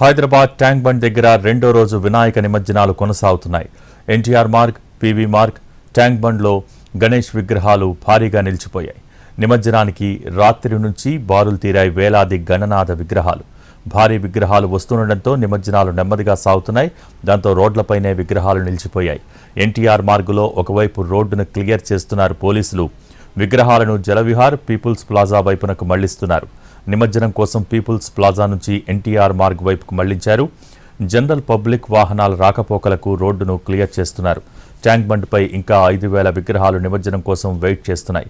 Hyderabad tank bund దగ్గర రెండో రోజు వినాయక నిమజ్జనాలు కొనసాగుతున్నాయి. ఎన్టీఆర్ మార్గ్ పీవీ మార్గ్ ట్యాంక్ బండ్లో గణేష్ విగ్రహాలు భారీగా నిలిచిపోయాయి. నిమజ్జనానికి రాత్రి నుంచి బారులు తీరాయి వేలాది గణనాథ విగ్రహాలు. భారీ విగ్రహాలు వస్తుండటంతో నిమజ్జనాలు నెమ్మదిగా సాగుతున్నాయి. దాంతో రోడ్లపైనే విగ్రహాలు నిలిచిపోయాయి. ఎన్టీఆర్ మార్గులో ఒకవైపు రోడ్డును క్లియర్ చేస్తున్నారు పోలీసులు. విగ్రహాలను జలవిహార్ పీపుల్స్ ప్లాజా వైపునకు మళ్ళిస్తున్నారు. నిమజ్జనం కోసం పీపుల్స్ ప్లాజా నుంచి ఎన్టీఆర్ మార్గ్ వైపుకు మళ్ళించారు. జనరల్ పబ్లిక్ వాహనాల రాకపోకలకు రోడ్డును క్లియర్ చేస్తున్నారు. ట్యాంక్ బండ్పై ఇంకా ఐదు వేల విగ్రహాలు నిమజ్జనం కోసం వెయిట్ చేస్తున్నాయి.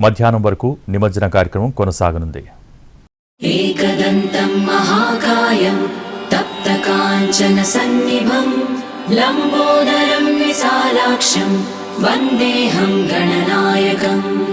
మధ్యాహ్నం వరకు నిమజ్జన కార్యక్రమం కొనసాగనుంది. లంబోదరం విశాలాక్షం వందేహం గణనాయకం.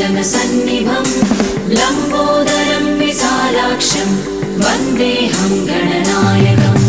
तप्तकाञ्चनसन्निभं लम्बोदरं विशालाक्षं वन्देऽहं गणनायकम्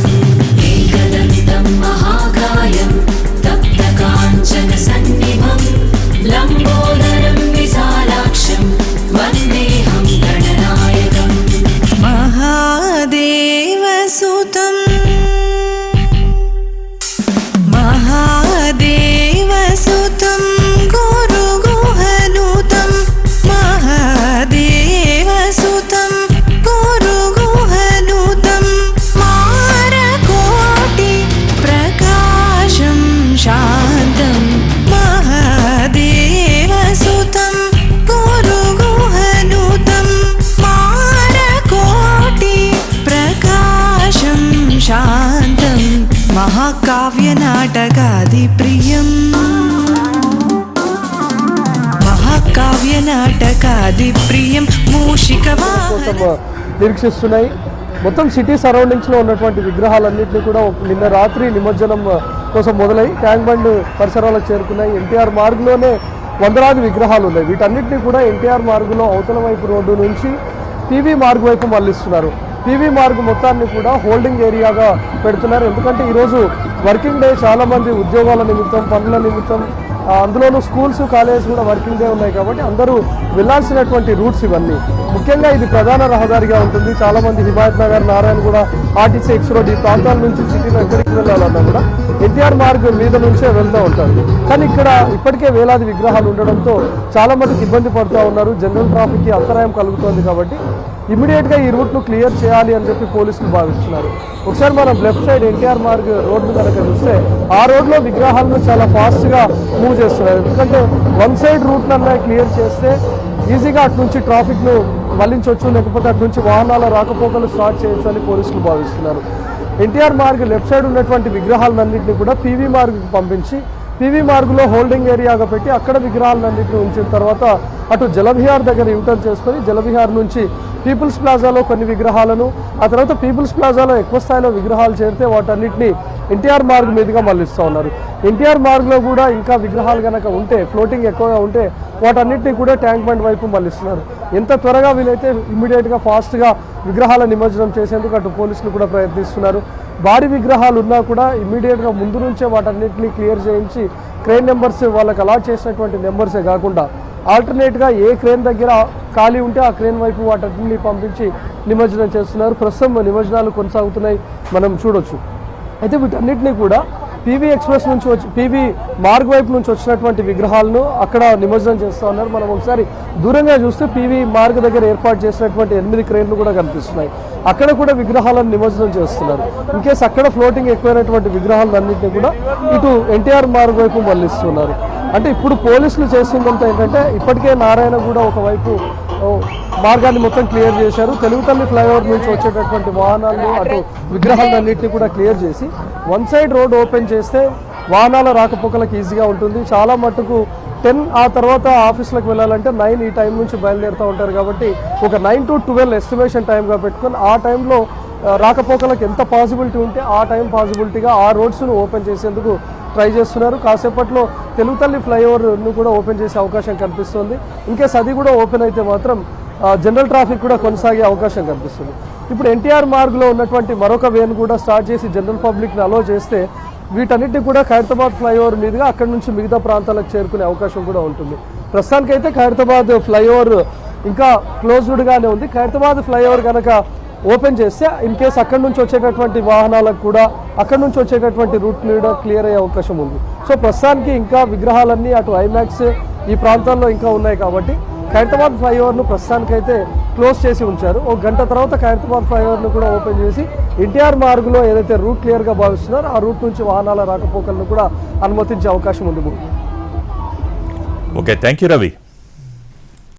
महाकाव्यनाटकादिप्रियं मूषिकवाहनम् కోసం నిరీక్షిస్తున్నాయి మొత్తం సిటీ సరౌండింగ్స్ లో ఉన్నటువంటి విగ్రహాలన్నింటినీ కూడా ఒక- నిన్న రాత్రి నిమజ్జనం కోసం మొదలై ట్యాంక్ బండ్ పరిసరాలకు చేరుకున్నాయి ఎన్టీఆర్ మార్గ్లోనే వందలాది విగ్రహాలు ఉన్నాయి వీటన్నిటిని కూడా ఎన్టీఆర్ మార్గులో అవతల వైపు రోడ్డు నుంచి పీవీ మార్గ్ వైపు మళ్లిస్తున్నారు పీవీ మార్గ్ మొత్తాన్ని కూడా హోల్డింగ్ ఏరియాగా పెడుతున్నారు. ఎందుకంటే ఈరోజు వర్కింగ్ డే చాలా మంది ఉద్యోగాల నిమిత్తం పనుల నిమిత్తం అందులోనూ స్కూల్స్ కాలేజెస్ కూడా వర్కింగ్ డే ఉన్నాయి కాబట్టి అందరూ వెళ్ళాల్సినటువంటి రూట్స్ ఇవన్నీ. ముఖ్యంగా ఇది ప్రధాన రహదారిగా ఉంటుంది. చాలా మంది హిమాయత్ నగర్ నారాయణ కూడా ఆర్టీసీ ఎక్స్ రోడ్ ఈ ప్రాంతాల నుంచి సిటీలో ఎక్కడికి వెళ్ళాలన్నా కూడా ఎన్టీఆర్ మార్గ్ మీద నుంచే వెళ్తూ ఉంటారు. కానీ ఇక్కడ ఇప్పటికే వేలాది విగ్రహాలు ఉండడంతో చాలా మందికి ఇబ్బంది పడుతూ ఉన్నారు. జనరల్ ట్రాఫిక్కి అంతరాయం కలుగుతోంది కాబట్టి ఇమీడియట్గా ఈ రూట్ను క్లియర్ చేయాలి అని చెప్పి పోలీసులు భావిస్తున్నారు. ఒకసారి మనం left side NTR Marg road కనుక చూస్తే ఆ రోడ్లో విగ్రహాలను చాలా ఫాస్ట్గా మూవ్ చేస్తున్నారు. ఎందుకంటే వన్ సైడ్ రూట్లన్నా క్లియర్ చేస్తే ఈజీగా అటు నుంచి ట్రాఫిక్ను మళ్ళించవచ్చు లేకపోతే అటు నుంచి వాహనాల రాకపోకలు స్టార్ట్ చేయొచ్చు అని పోలీసులు భావిస్తున్నారు. ఎన్టీఆర్ మార్గ్ లెఫ్ట్ సైడ్ ఉన్నటువంటి విగ్రహాలన్నింటినీ కూడా పీవీ మార్గ్కి పంపించి పీవీ మార్గులో హోల్డింగ్ ఏరియాగా పెట్టి అక్కడ విగ్రహాలన్నింటినీ ఉంచిన తర్వాత అటు జలవిహార్ దగ్గర యూటర్న్ చేసుకొని జలవిహార్ నుంచి పీపుల్స్ ప్లాజాలో కొన్ని విగ్రహాలను ఆ తర్వాత పీపుల్స్ ప్లాజాలో ఎక్కువ స్థాయిలో విగ్రహాలు చేరితే వాటన్నిటిని ఎన్టీఆర్ మార్గ్ మీదుగా మళ్ళిస్తూ ఉన్నారు. ఎన్టీఆర్ మార్గ్లో కూడా ఇంకా విగ్రహాలు కనుక ఉంటే ఫ్లోటింగ్ ఎక్కువగా ఉంటే వాటన్నిటిని కూడా ట్యాంక్ బండ్ వైపు మళ్ళిస్తున్నారు. ఎంత త్వరగా వీలైతే ఇమ్మీడియట్గా ఫాస్ట్గా విగ్రహాల నిమజ్జనం చేసేందుకు అటు పోలీసులు కూడా ప్రయత్నిస్తున్నారు. భారీ విగ్రహాలు ఉన్నా కూడా ఇమ్మీడియట్గా ముందు నుంచే వాటన్నిటిని క్లియర్ చేయించి క్రెయిన్ నెంబర్స్ వాళ్ళకి అలాట్ చేసినటువంటి నెంబర్సే కాకుండా ఆల్టర్నేట్గా ఏ క్రేన్ దగ్గర ఖాళీ ఉంటే ఆ క్రేన్ వైపు వాటిని పంపించి నిమజ్జనం చేస్తున్నారు. ప్రస్తుతం నిమజ్జనాలు కొనసాగుతున్నాయి. మనం చూడొచ్చు. అయితే వీటన్నిటినీ కూడా పీవీ ఎక్స్ప్రెస్ నుంచి వచ్చి పీవీ మార్గ్ వైపు నుంచి వచ్చినటువంటి విగ్రహాలను అక్కడ నిమజ్జనం చేస్తూ ఉన్నారు. మనం ఒకసారి దూరంగా చూస్తే పీవీ మార్గ్ దగ్గర ఏర్పాటు చేసినటువంటి ఎనిమిది క్రేన్లు కూడా కనిపిస్తున్నాయి. అక్కడ కూడా విగ్రహాలను నిమజ్జనం చేస్తున్నారు. ఇన్కేస్ అక్కడ ఫ్లోటింగ్ ఎక్కువైనటువంటి విగ్రహాలన్నింటినీ కూడా ఇటు ఎన్టీఆర్ మార్గ్ వైపు మళ్ళిస్తున్నారు. అంటే ఇప్పుడు పోలీసులు చేస్తుందంతా ఏంటంటే ఇప్పటికే నారాయణ కూడా ఒకవైపు మార్గాన్ని మొత్తం క్లియర్ చేశారు. తెలుగుతల్లి ఫ్లైఓవర్ నుంచి వచ్చేటటువంటి వాహనాలను అటు విగ్రహాలన్నింటినీ కూడా క్లియర్ చేసి వన్ సైడ్ రోడ్ ఓపెన్ చేస్తే వాహనాల రాకపోకలకు ఈజీగా ఉంటుంది. చాలా మట్టుకు టెన్ ఆ తర్వాత ఆఫీస్లకు వెళ్ళాలంటే నైన్ ఈ టైం నుంచి బయలుదేరుతూ ఉంటారు కాబట్టి ఒక నైన్ టు ట్వెల్వ్ ఎస్టిమేషన్ టైంగా పెట్టుకొని ఆ టైంలో రాకపోకలకు ఎంత పాసిబిలిటీ ఉంటే ఆ టైం పాసిబిలిటీగా ఆ రోడ్స్ను ఓపెన్ చేసేందుకు ట్రై చేస్తున్నారు. కాసేపట్లో తెలుగుతల్లి ఫ్లైఓవర్ను కూడా ఓపెన్ చేసే అవకాశం కనిపిస్తుంది. ఇన్కేస్ అది కూడా ఓపెన్ అయితే మాత్రం జనరల్ ట్రాఫిక్ కూడా కొనసాగే అవకాశం కనిపిస్తుంది. ఇప్పుడు ఎన్టీఆర్ మార్గ్లో ఉన్నటువంటి మరొక వేను కూడా స్టార్ట్ చేసి జనరల్ పబ్లిక్ని అలో చేస్తే వీటన్నిటిని కూడా ఖైరతాబాద్ ఫ్లైఓవర్ మీదుగా అక్కడ నుంచి మిగతా ప్రాంతాలకు చేరుకునే అవకాశం కూడా ఉంటుంది. ప్రస్తుతానికైతే ఖైరతాబాద్ ఫ్లైఓవర్ ఇంకా క్లోజ్డ్గానే ఉంది. ఖైరతాబాద్ ఫ్లైఓవర్ కనుక ఓపెన్ చేస్తే ఇన్ కేస్ అక్కడి నుంచి వచ్చేటటువంటి వాహనాలకు కూడా అక్కడి నుంచి వచ్చేటటువంటి రూట్ మీద క్లియర్ అయ్యే అవకాశం ఉంది. సో ప్రస్తుతానికి ఇంకా విగ్రహాలన్నీ అటు ఐమాక్స్ ఈ ప్రాంతాల్లో ఇంకా ఉన్నాయి కాబట్టి ఖైరతాబాద్ ఫ్లైఓవర్ను ప్రస్తుతానికైతే క్లోజ్ చేసి ఉంచారు. ఒక గంట తర్వాత ఖైరతాబాద్ ఫ్లైఓవర్ను కూడా ఓపెన్ చేసి ఎన్టీఆర్ మార్గులో ఏదైతే రూట్ క్లియర్గా భావిస్తున్నారో ఆ రూట్ నుంచి వాహనాల రాకపోకలను కూడా అనుమతించే అవకాశం ఉంది. Okay thank you Ravi.